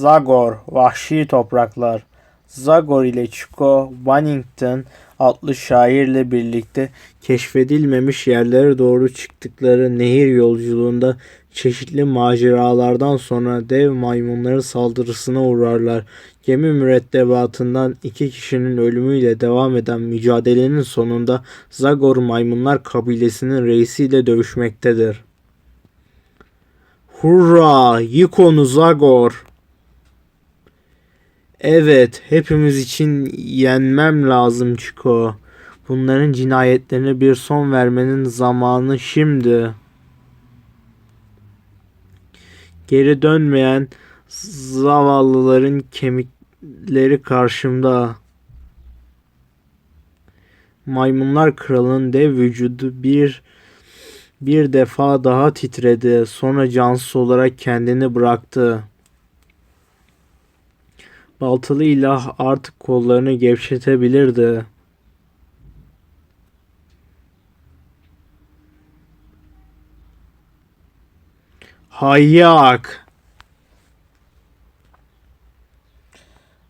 Zagor, Vahşi Topraklar. Zagor ile Chico Wannington adlı şairle birlikte keşfedilmemiş yerlere doğru çıktıkları nehir yolculuğunda çeşitli maceralardan sonra dev maymunların saldırısına uğrarlar. Gemi mürettebatından iki kişinin ölümüyle devam eden mücadelenin sonunda Zagor maymunlar kabilesinin reisiyle dövüşmektedir. Hurra! Yık onu Zagor! Evet, hepimiz için yenmem lazım Chico. Bunların cinayetlerine bir son vermenin zamanı şimdi. Geri dönmeyen zavallıların kemikleri karşımda. Maymunlar kralının dev vücudu bir bir defa daha titredi. Sonra cansız olarak kendini bıraktı. Baltalı ilah artık kollarını gevşetebilirdi. Hayyak!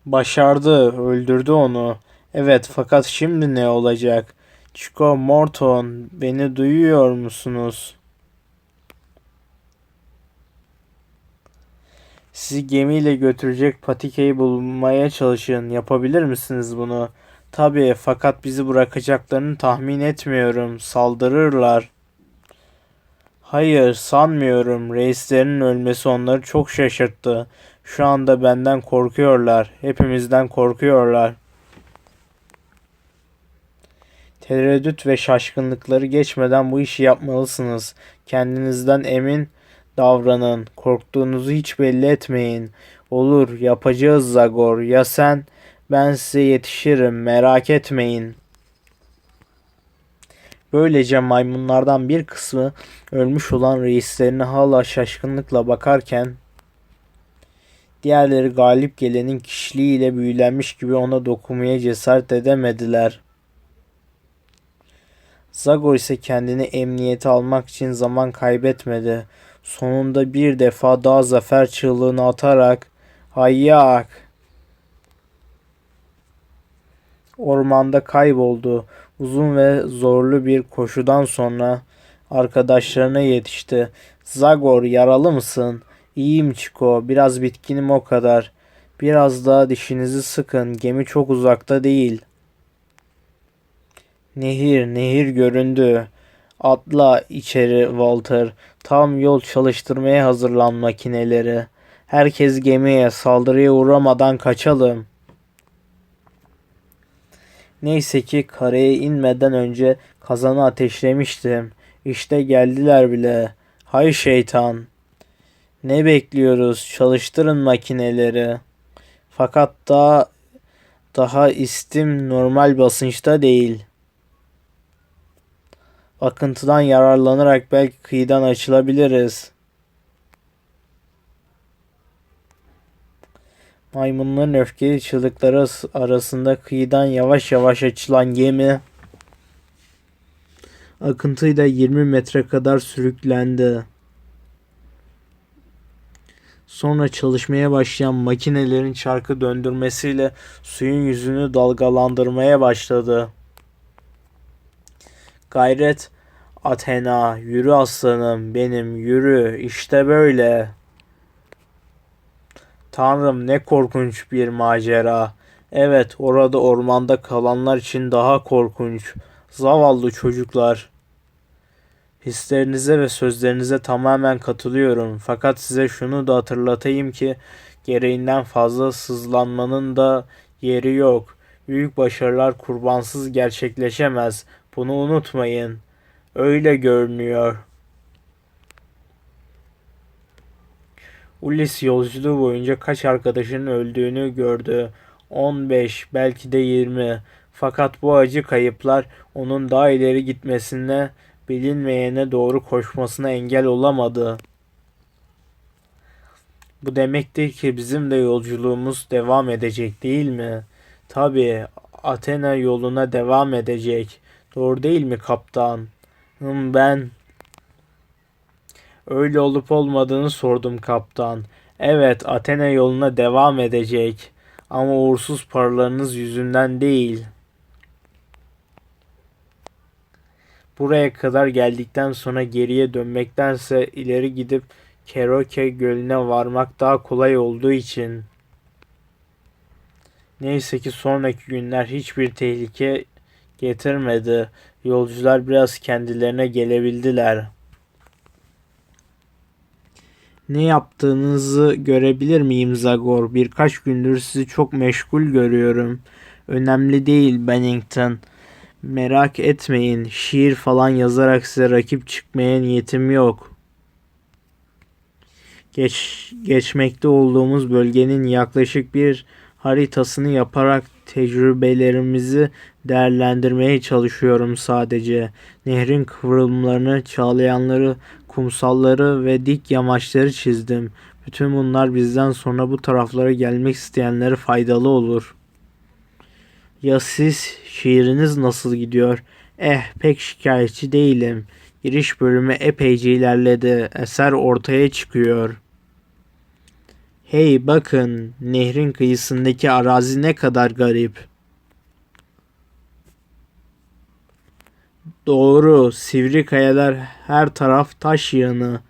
Başardı, öldürdü onu. Evet, fakat şimdi ne olacak? Chico Morton, beni duyuyor musunuz? Sizi gemiyle götürecek patikeyi bulmaya çalışın. Yapabilir misiniz bunu? Tabii, fakat bizi bırakacaklarını tahmin etmiyorum. Saldırırlar. Hayır, sanmıyorum. Reislerinin ölmesi onları çok şaşırttı. Şu anda benden korkuyorlar. Hepimizden korkuyorlar. Tereddüt ve şaşkınlıkları geçmeden bu işi yapmalısınız. Kendinizden emin davranın. Korktuğunuzu hiç belli etmeyin. Olur, yapacağız Zagor. Ya sen? Ben size yetişirim. Merak etmeyin. Böylece maymunlardan bir kısmı ölmüş olan reislerine hala şaşkınlıkla bakarken diğerleri galip gelenin kişiliğiyle büyülenmiş gibi ona dokunmaya cesaret edemediler. Zagor ise kendini emniyete almak için zaman kaybetmedi. Sonunda bir defa daha zafer çığlığını atarak hayyak ormanda kayboldu. Uzun ve zorlu bir koşudan sonra arkadaşlarına yetişti. Zagor yaralı mısın? İyiyim Çiko. Biraz bitkinim o kadar. Biraz daha dişinizi sıkın. Gemi çok uzakta değil. Nehir, nehir göründü. Atla içeri Walter. Tam yol çalıştırmaya hazırlan makineleri. Herkes gemiye saldırıya uğramadan kaçalım. Neyse ki karaya inmeden önce kazanı ateşlemiştim. İşte geldiler bile. Hay şeytan. Ne bekliyoruz? Çalıştırın makineleri. Fakat daha daha istim normal basınçta değil. Akıntıdan yararlanarak belki kıyıdan açılabiliriz. Maymunların öfkeli çığlıkları arasında kıyıdan yavaş yavaş açılan gemi akıntıyla 20 metre kadar sürüklendi. Sonra çalışmaya başlayan makinelerin çarkı döndürmesiyle suyun yüzünü dalgalandırmaya başladı. Gayret Athena, yürü aslanım benim, yürü, işte böyle. Tanrım ne korkunç bir macera. Evet, orada ormanda kalanlar için daha korkunç. Zavallı çocuklar. Hislerinize ve sözlerinize tamamen katılıyorum. Fakat size şunu da hatırlatayım ki gereğinden fazla sızlanmanın da yeri yok. Büyük başarılar kurbansız gerçekleşemez. Bunu unutmayın. Öyle görünüyor. Ulis yolculuğu boyunca kaç arkadaşının öldüğünü gördü. 15, belki de 20. Fakat bu acı kayıplar onun daha ileri gitmesine, bilinmeyene doğru koşmasına engel olamadı. Bu demektir ki bizim de yolculuğumuz devam edecek değil mi? Tabii Athena yoluna devam edecek. Doğru değil mi kaptan? Hım ben öyle olup olmadığını sordum kaptan. Evet, Athena yoluna devam edecek. Ama uğursuz paralarınız yüzünden değil. Buraya kadar geldikten sonra geriye dönmektense ileri gidip Keroke Gölü'ne varmak daha kolay olduğu için. Neyse ki sonraki günler hiçbir tehlike getirmedi. Yolcular biraz kendilerine gelebildiler. Ne yaptığınızı görebilir miyim Zagor? Birkaç gündür sizi çok meşgul görüyorum. Önemli değil Bennington. Merak etmeyin. Şiir falan yazarak size rakip çıkmaya niyetim yok. Geç, geçmekte olduğumuz bölgenin yaklaşık bir haritasını yaparak tecrübelerimizi değerlendirmeye çalışıyorum sadece. Nehrin kıvrımlarını, çağlayanları, kumsalları ve dik yamaçları çizdim. Bütün bunlar bizden sonra bu taraflara gelmek isteyenlere faydalı olur. Ya siz, şiiriniz nasıl gidiyor? Eh, pek şikayetçi değilim. Giriş bölümü epeyce ilerledi. Eser ortaya çıkıyor. Hey bakın, nehrin kıyısındaki arazi ne kadar garip. Doğru, sivri kayalar her taraf taş yığını.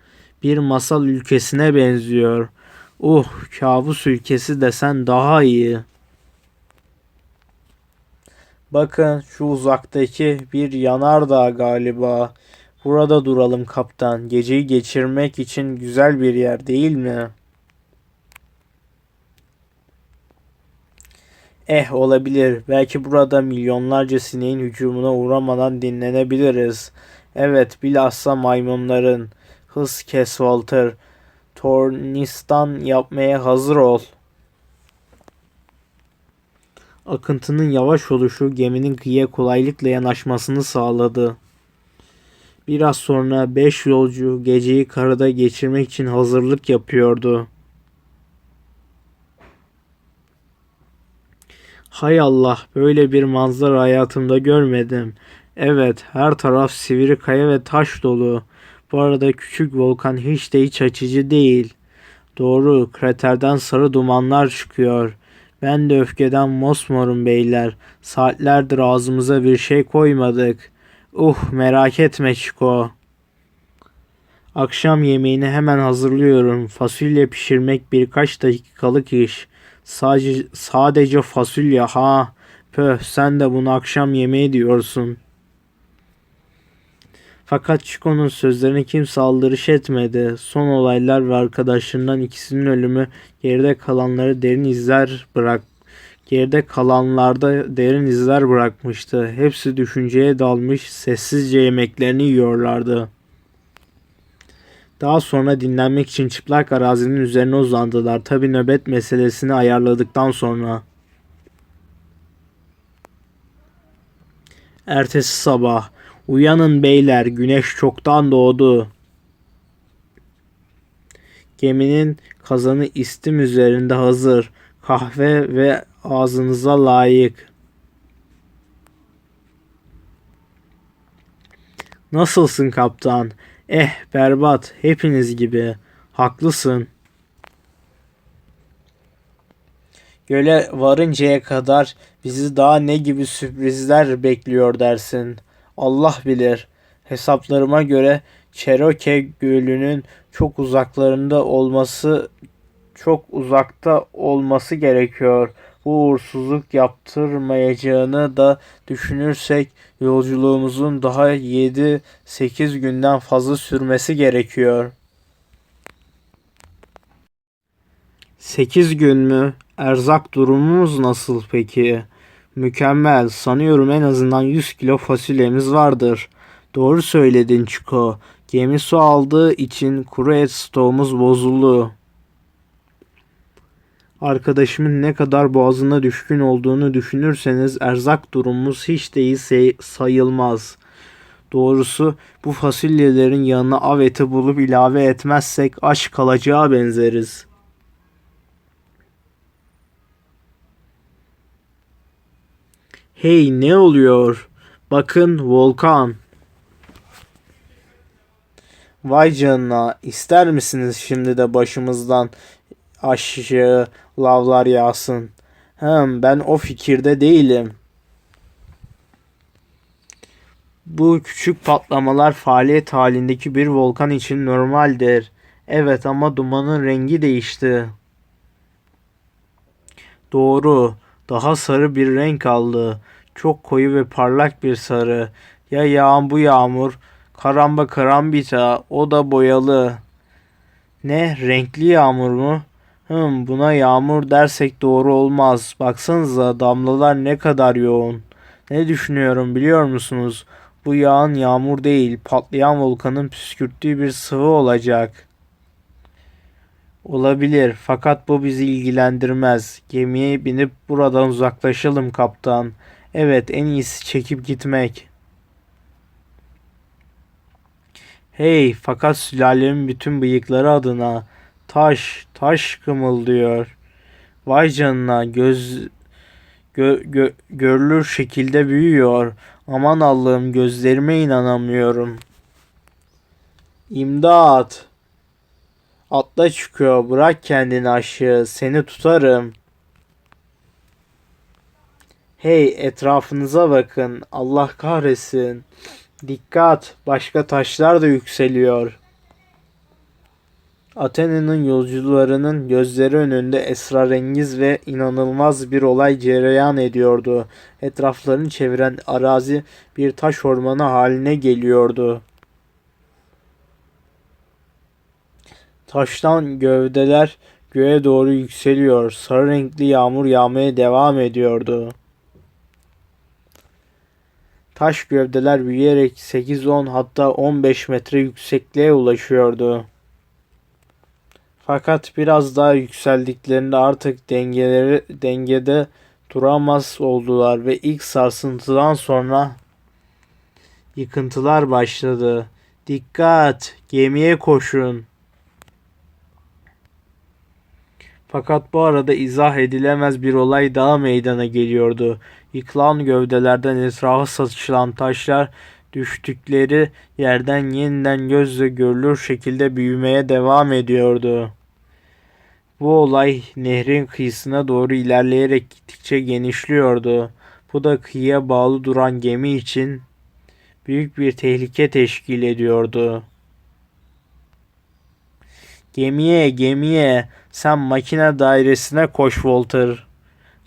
Bir masal ülkesine benziyor. Uh, kabus ülkesi desen daha iyi. Bakın şu uzaktaki bir yanardağ galiba. Burada duralım kaptan. Geceyi geçirmek için güzel bir yer değil mi? Eh olabilir. Belki burada milyonlarca sineğin hücumuna uğramadan dinlenebiliriz. Evet bilhassa maymunların. Hız kes Walter. Tornistan yapmaya hazır ol. Akıntının yavaş oluşu geminin kıyıya kolaylıkla yanaşmasını sağladı. Biraz sonra beş yolcu geceyi karada geçirmek için hazırlık yapıyordu. Hay Allah, böyle bir manzara hayatımda görmedim. Evet, her taraf sivri kaya ve taş dolu. Bu arada küçük volkan hiç de iç açıcı değil. Doğru, kraterden sarı dumanlar çıkıyor. Ben de öfkeden mosmorum beyler. Saatlerdir ağzımıza bir şey koymadık. Uh, merak etme Çiko. Akşam yemeğini hemen hazırlıyorum. Fasulye pişirmek birkaç dakikalık iş. Sadece, sadece fasulye ha. Pöh sen de bunu akşam yemeği diyorsun. Fakat Chico'nun sözlerine kimse aldırış etmedi. Son olaylar ve arkadaşlarından ikisinin ölümü geride kalanları derin izler bırak geride kalanlarda derin izler bırakmıştı. Hepsi düşünceye dalmış, sessizce yemeklerini yiyorlardı. Daha sonra dinlenmek için çıplak arazinin üzerine uzandılar. Tabi nöbet meselesini ayarladıktan sonra. Ertesi sabah. Uyanın beyler, güneş çoktan doğdu. Geminin kazanı istim üzerinde hazır. Kahve ve ağzınıza layık. Nasılsın kaptan? Eh berbat hepiniz gibi. Haklısın. Göle varıncaya kadar bizi daha ne gibi sürprizler bekliyor dersin. Allah bilir. Hesaplarıma göre Cherokee Gölü'nün çok uzaklarında olması çok uzakta olması gerekiyor. Bu uğursuzluk yaptırmayacağını da düşünürsek yolculuğumuzun daha 7-8 günden fazla sürmesi gerekiyor. 8 gün mü? Erzak durumumuz nasıl peki? Mükemmel. Sanıyorum en azından 100 kilo fasulyemiz vardır. Doğru söyledin Çiko. Gemi su aldığı için kuru et stoğumuz bozuldu. Arkadaşımın ne kadar boğazına düşkün olduğunu düşünürseniz erzak durumumuz hiç de sayılmaz. Doğrusu bu fasulyelerin yanına av eti bulup ilave etmezsek aç kalacağı benzeriz. Hey ne oluyor? Bakın volkan. Vay canına ister misiniz şimdi de başımızdan aşağı lavlar yağsın. Hem ben o fikirde değilim. Bu küçük patlamalar faaliyet halindeki bir volkan için normaldir. Evet ama dumanın rengi değişti. Doğru. Daha sarı bir renk aldı. Çok koyu ve parlak bir sarı. Ya yağan bu yağmur. Karamba karambita. O da boyalı. Ne? Renkli yağmur mu? Hım, buna yağmur dersek doğru olmaz. Baksanıza damlalar ne kadar yoğun. Ne düşünüyorum biliyor musunuz? Bu yağan yağmur değil, patlayan volkanın püskürttüğü bir sıvı olacak. Olabilir fakat bu bizi ilgilendirmez. Gemiye binip buradan uzaklaşalım kaptan. Evet en iyisi çekip gitmek. Hey fakat sülalemin bütün bıyıkları adına taş taş kımıldıyor. Vay canına göz gö, gö, görülür şekilde büyüyor. Aman Allah'ım gözlerime inanamıyorum. İmdat! Atla çıkıyor. Bırak kendini aşağı. Seni tutarım. Hey etrafınıza bakın. Allah kahretsin. Dikkat. Başka taşlar da yükseliyor. Athena'nın yolcularının gözleri önünde esrarengiz ve inanılmaz bir olay cereyan ediyordu. Etraflarını çeviren arazi bir taş ormanı haline geliyordu. Taştan gövdeler göğe doğru yükseliyor. Sarı renkli yağmur yağmaya devam ediyordu. Taş gövdeler büyüyerek 8-10 hatta 15 metre yüksekliğe ulaşıyordu. Fakat biraz daha yükseldiklerinde artık dengeleri dengede duramaz oldular ve ilk sarsıntıdan sonra yıkıntılar başladı. Dikkat, gemiye koşun. Fakat bu arada izah edilemez bir olay daha meydana geliyordu. Yıkılan gövdelerden etrafa saçılan taşlar düştükleri yerden yeniden gözle görülür şekilde büyümeye devam ediyordu. Bu olay nehrin kıyısına doğru ilerleyerek gittikçe genişliyordu. Bu da kıyıya bağlı duran gemi için büyük bir tehlike teşkil ediyordu. Gemiye, gemiye. Sen makine dairesine koş Walter.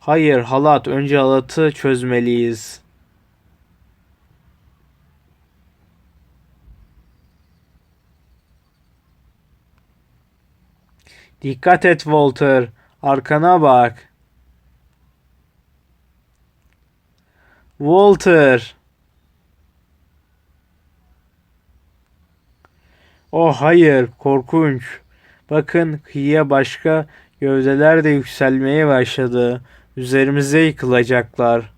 Hayır, halat. Önce halatı çözmeliyiz. Dikkat et Walter. Arkana bak. Walter. Oh hayır, korkunç. Bakın kıyıya başka gövdeler de yükselmeye başladı. Üzerimize yıkılacaklar.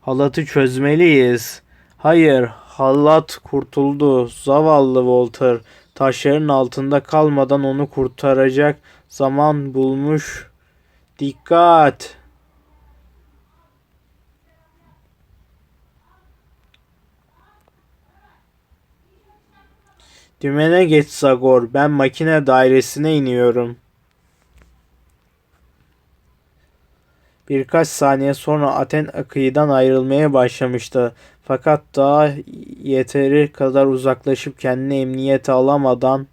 Halatı çözmeliyiz. Hayır, halat kurtuldu. Zavallı Walter. Taşların altında kalmadan onu kurtaracak zaman bulmuş. Dikkat! Dümene geç Zagor. Ben makine dairesine iniyorum. Birkaç saniye sonra Aten kıyıdan ayrılmaya başlamıştı. Fakat daha yeteri kadar uzaklaşıp kendini emniyete alamadan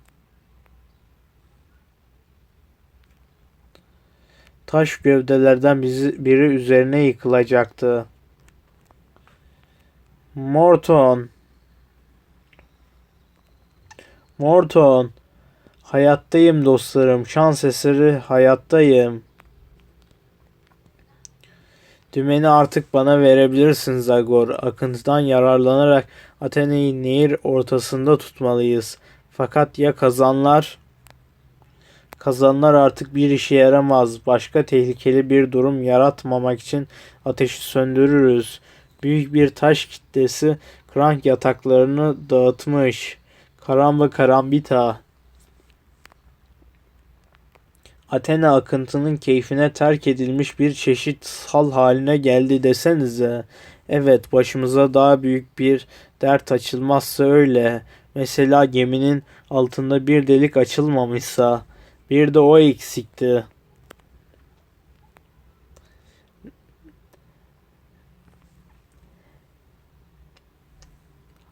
taş gövdelerden biri üzerine yıkılacaktı. Morton Morton Hayattayım dostlarım. Şans eseri hayattayım. Dümeni artık bana verebilirsin Zagor. Akıntıdan yararlanarak Athena'yı nehir ortasında tutmalıyız. Fakat ya kazanlar? Kazanlar artık bir işe yaramaz. Başka tehlikeli bir durum yaratmamak için ateşi söndürürüz. Büyük bir taş kitlesi krank yataklarını dağıtmış. Karamba karambita. Athena akıntının keyfine terk edilmiş bir çeşit sal haline geldi desenize. Evet başımıza daha büyük bir dert açılmazsa öyle. Mesela geminin altında bir delik açılmamışsa Bir de o eksikti.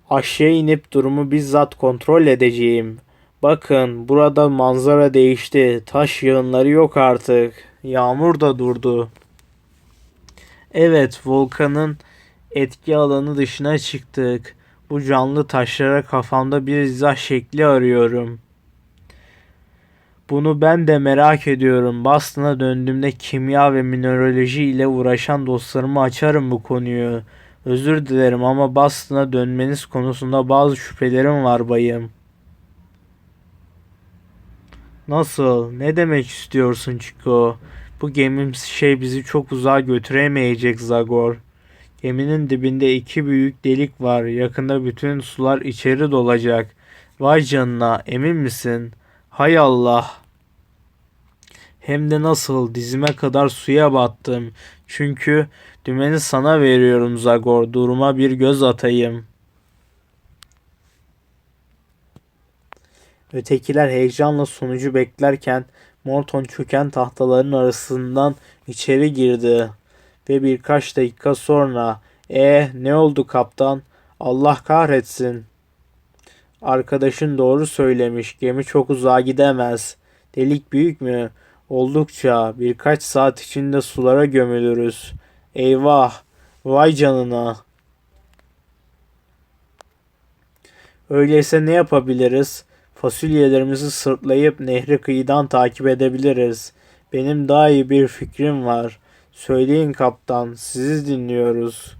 Aşağı inip durumu bizzat kontrol edeceğim. Bakın burada manzara değişti. Taş yığınları yok artık. Yağmur da durdu. Evet, volkanın etki alanı dışına çıktık. Bu canlı taşlara kafamda bir izah şekli arıyorum. Bunu ben de merak ediyorum. Boston'a döndüğümde kimya ve mineraloji ile uğraşan dostlarıma açarım bu konuyu. Özür dilerim ama Boston'a dönmeniz konusunda bazı şüphelerim var bayım. Nasıl? Ne demek istiyorsun Chico? Bu gemim şey bizi çok uzağa götüremeyecek Zagor. Geminin dibinde iki büyük delik var. Yakında bütün sular içeri dolacak. Vay canına, emin misin? Hay Allah. Hem de nasıl dizime kadar suya battım. Çünkü dümeni sana veriyorum Zagor. Duruma bir göz atayım. Ötekiler heyecanla sonucu beklerken Morton çöken tahtaların arasından içeri girdi ve birkaç dakika sonra "E ne oldu kaptan? Allah kahretsin." Arkadaşın doğru söylemiş. Gemi çok uzağa gidemez. Delik büyük mü? Oldukça. Birkaç saat içinde sulara gömülürüz. Eyvah. Vay canına. Öyleyse ne yapabiliriz? Fasulyelerimizi sırtlayıp nehri kıyıdan takip edebiliriz. Benim daha iyi bir fikrim var. Söyleyin kaptan, sizi dinliyoruz.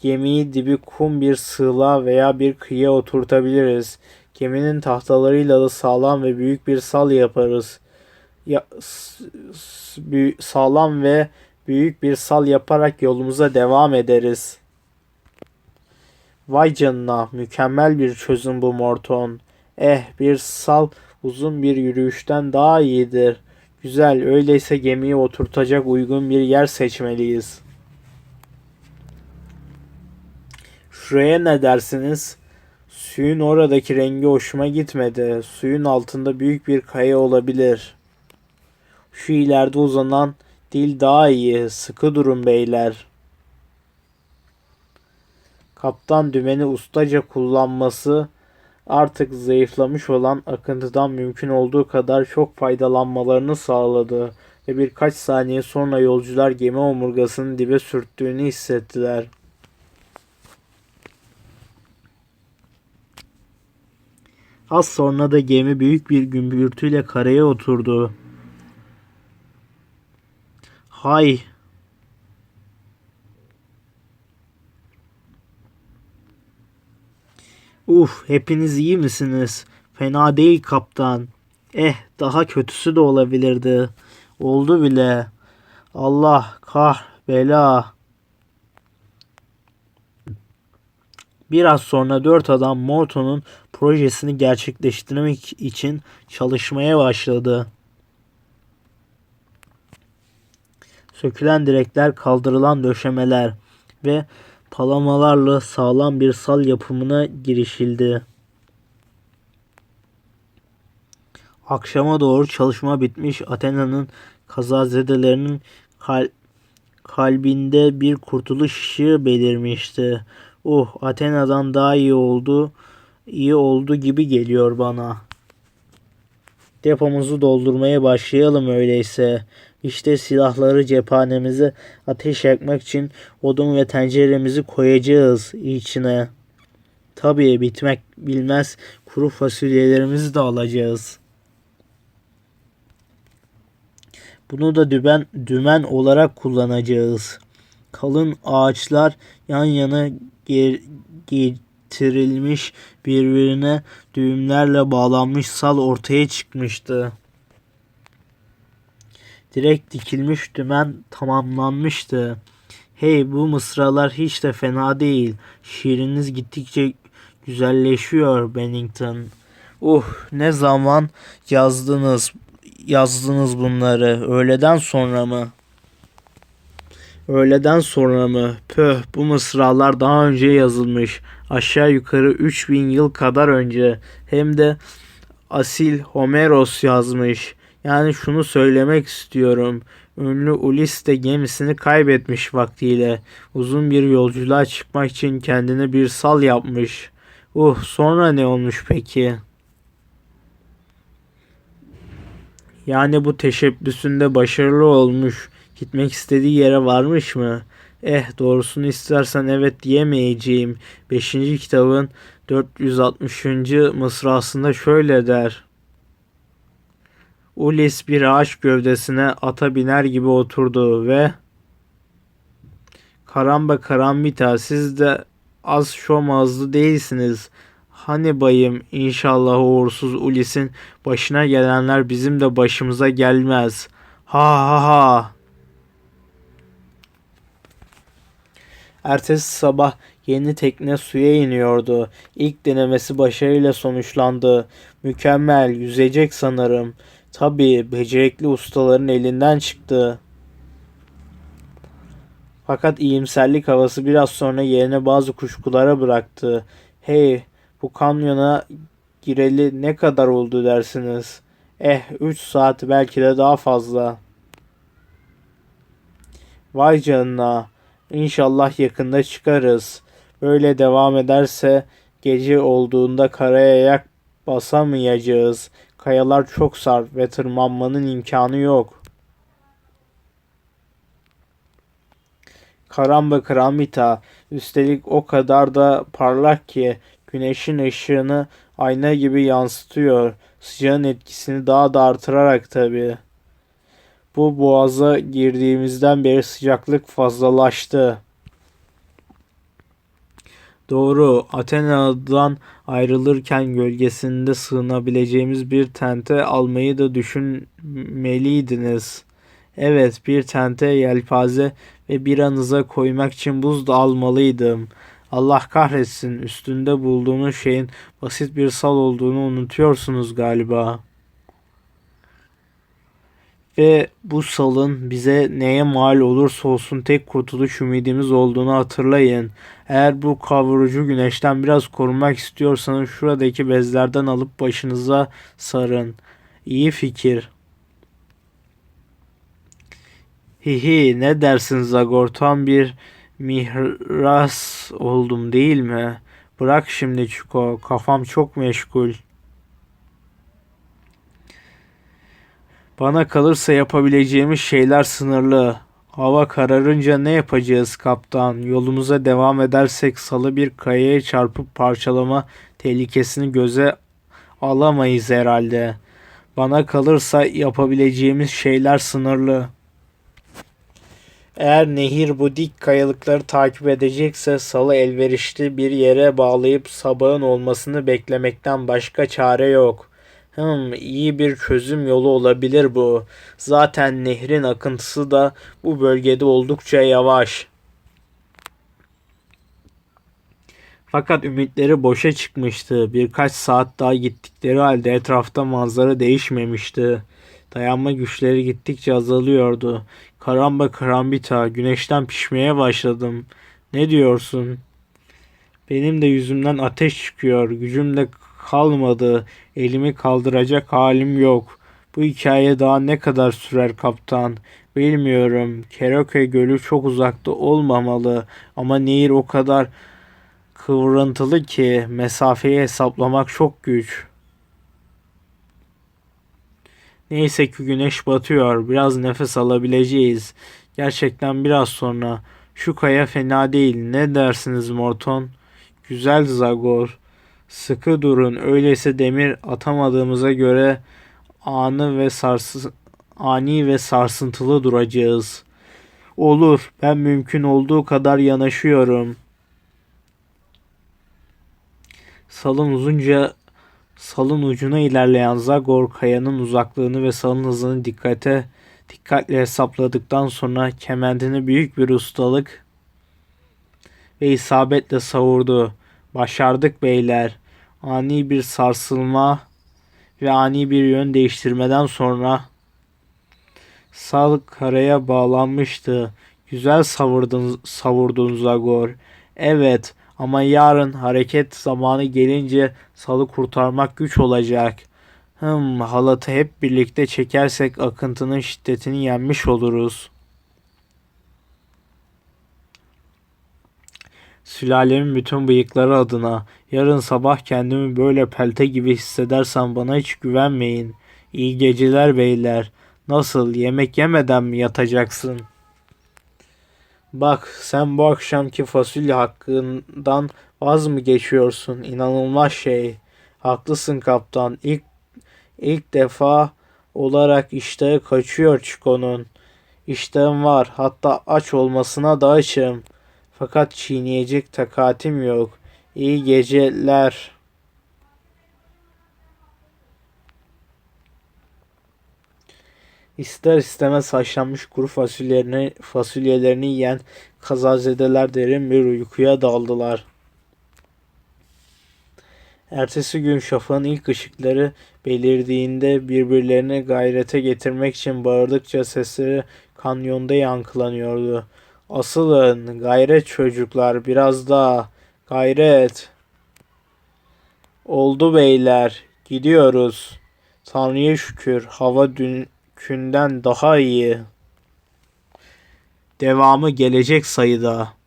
Gemiyi dibi kum bir sığla veya bir kıyıya oturtabiliriz. Geminin tahtalarıyla da sağlam ve büyük bir sal yaparız. Ya, sağlam ve büyük bir sal yaparak yolumuza devam ederiz. Vay canına, mükemmel bir çözüm bu Morton. Eh, bir sal uzun bir yürüyüşten daha iyidir. Güzel, öyleyse gemiyi oturtacak uygun bir yer seçmeliyiz. Şuraya ne dersiniz? Suyun oradaki rengi hoşuma gitmedi. Suyun altında büyük bir kaya olabilir. Şu ileride uzanan dil daha iyi. Sıkı durun beyler. Kaptan dümeni ustaca kullanması artık zayıflamış olan akıntıdan mümkün olduğu kadar çok faydalanmalarını sağladı ve birkaç saniye sonra yolcular gemi omurgasının dibe sürttüğünü hissettiler. Az sonra da gemi büyük bir gümbürtüyle karaya oturdu. Hay! Uf, hepiniz iyi misiniz? Fena değil kaptan. Eh, daha kötüsü de olabilirdi. Oldu bile. Allah kah bela. Biraz sonra dört adam Morton'un projesini gerçekleştirmek için çalışmaya başladı. Sökülen direkler, kaldırılan döşemeler ve palamalarla sağlam bir sal yapımına girişildi. Akşama doğru çalışma bitmiş. Athena'nın kazazedelerinin kal- kalbinde bir kurtuluş ışığı belirmişti. Oh, Athena'dan daha iyi oldu. iyi oldu gibi geliyor bana. Depomuzu doldurmaya başlayalım öyleyse. İşte silahları cephanemize ateş yakmak için odun ve tenceremizi koyacağız içine. Tabii bitmek bilmez kuru fasulyelerimizi de alacağız. Bunu da dümen, dümen olarak kullanacağız. Kalın ağaçlar yan yana ger- getirilmiş birbirine düğümlerle bağlanmış sal ortaya çıkmıştı. Direkt dikilmiş dümen tamamlanmıştı. Hey bu mısralar hiç de fena değil. Şiiriniz gittikçe güzelleşiyor Bennington. Uh ne zaman yazdınız yazdınız bunları? Öğleden sonra mı? Öğleden sonra mı? Pöh bu mısralar daha önce yazılmış. Aşağı yukarı 3000 yıl kadar önce. Hem de asil Homeros yazmış. Yani şunu söylemek istiyorum. Ünlü Ulis de gemisini kaybetmiş vaktiyle. Uzun bir yolculuğa çıkmak için kendine bir sal yapmış. Uh sonra ne olmuş peki? Yani bu teşebbüsünde başarılı olmuş. Gitmek istediği yere varmış mı? Eh doğrusunu istersen evet diyemeyeceğim. 5. kitabın 460. mısrasında şöyle der. Ulis bir ağaç gövdesine ata biner gibi oturdu ve Karamba karambita siz de az şomazlı değilsiniz. Hani bayım inşallah uğursuz Ulis'in başına gelenler bizim de başımıza gelmez. Ha ha ha. Ertesi sabah yeni tekne suya iniyordu. İlk denemesi başarıyla sonuçlandı. Mükemmel, yüzecek sanırım. Tabii becerikli ustaların elinden çıktı. Fakat iyimserlik havası biraz sonra yerine bazı kuşkulara bıraktı. Hey, bu kanyona gireli ne kadar oldu dersiniz? Eh, 3 saat belki de daha fazla. Vay canına. İnşallah yakında çıkarız. Böyle devam ederse gece olduğunda karaya yak basamayacağız. Kayalar çok sarp ve tırmanmanın imkanı yok. Karamba Karamita üstelik o kadar da parlak ki güneşin ışığını ayna gibi yansıtıyor. Sıcağın etkisini daha da artırarak tabii. Bu boğaza girdiğimizden beri sıcaklık fazlalaştı. Doğru, Athena'dan ayrılırken gölgesinde sığınabileceğimiz bir tente almayı da düşünmeliydiniz. Evet, bir tente, yelpaze ve bir anıza koymak için buz da almalıydım. Allah kahretsin, üstünde bulduğunuz şeyin basit bir sal olduğunu unutuyorsunuz galiba.'' Ve bu salın bize neye mal olursa olsun tek kurtuluş ümidimiz olduğunu hatırlayın. Eğer bu kavurucu güneşten biraz korunmak istiyorsanız şuradaki bezlerden alıp başınıza sarın. İyi fikir. Hihi ne dersin Zagor tam bir mihras oldum değil mi? Bırak şimdi Çuko kafam çok meşgul.'' Bana kalırsa yapabileceğimiz şeyler sınırlı. Hava kararınca ne yapacağız kaptan? Yolumuza devam edersek salı bir kayaya çarpıp parçalama tehlikesini göze alamayız herhalde. Bana kalırsa yapabileceğimiz şeyler sınırlı. Eğer nehir bu dik kayalıkları takip edecekse salı elverişli bir yere bağlayıp sabahın olmasını beklemekten başka çare yok. Hmm, iyi bir çözüm yolu olabilir bu. Zaten nehrin akıntısı da bu bölgede oldukça yavaş. Fakat ümitleri boşa çıkmıştı. Birkaç saat daha gittikleri halde etrafta manzara değişmemişti. Dayanma güçleri gittikçe azalıyordu. Karamba karambita, güneşten pişmeye başladım. Ne diyorsun? Benim de yüzümden ateş çıkıyor. Gücüm de kalmadı. Elimi kaldıracak halim yok. Bu hikaye daha ne kadar sürer kaptan? Bilmiyorum. Keroke Gölü çok uzakta olmamalı ama nehir o kadar kıvrıntılı ki mesafeyi hesaplamak çok güç. Neyse ki güneş batıyor. Biraz nefes alabileceğiz. Gerçekten biraz sonra. Şu kaya fena değil. Ne dersiniz Morton? Güzel Zagor. Sıkı durun. Öyleyse demir atamadığımıza göre anı ve sarsı, ani ve sarsıntılı duracağız. Olur. Ben mümkün olduğu kadar yanaşıyorum. Salın uzunca salın ucuna ilerleyen Zagor kayanın uzaklığını ve salın hızını dikkate dikkatle hesapladıktan sonra kemendini büyük bir ustalık ve isabetle savurdu. Başardık beyler. Ani bir sarsılma ve ani bir yön değiştirmeden sonra sal karaya bağlanmıştı. Güzel savurdun, savurdun Zagor. Evet ama yarın hareket zamanı gelince salı kurtarmak güç olacak. Hmm, halatı hep birlikte çekersek akıntının şiddetini yenmiş oluruz. Sülalemin bütün bıyıkları adına yarın sabah kendimi böyle pelte gibi hissedersem bana hiç güvenmeyin. İyi geceler beyler. Nasıl yemek yemeden mi yatacaksın? Bak sen bu akşamki fasulye hakkından vaz mı geçiyorsun? İnanılmaz şey. Haklısın kaptan. İlk ilk defa olarak iştahı kaçıyor Çiko'nun. İştahım var. Hatta aç olmasına da açım. Fakat çiğneyecek takatim yok. İyi geceler. İster istemez haşlanmış kuru fasulyelerini, fasulyelerini yiyen kazazedeler derin bir uykuya daldılar. Ertesi gün şafağın ilk ışıkları belirdiğinde birbirlerini gayrete getirmek için bağırdıkça sesleri kanyonda yankılanıyordu. Asılın, gayret çocuklar, biraz daha, gayret. Oldu beyler, gidiyoruz. Tanrı'ya şükür, hava dünkünden daha iyi. Devamı gelecek sayıda.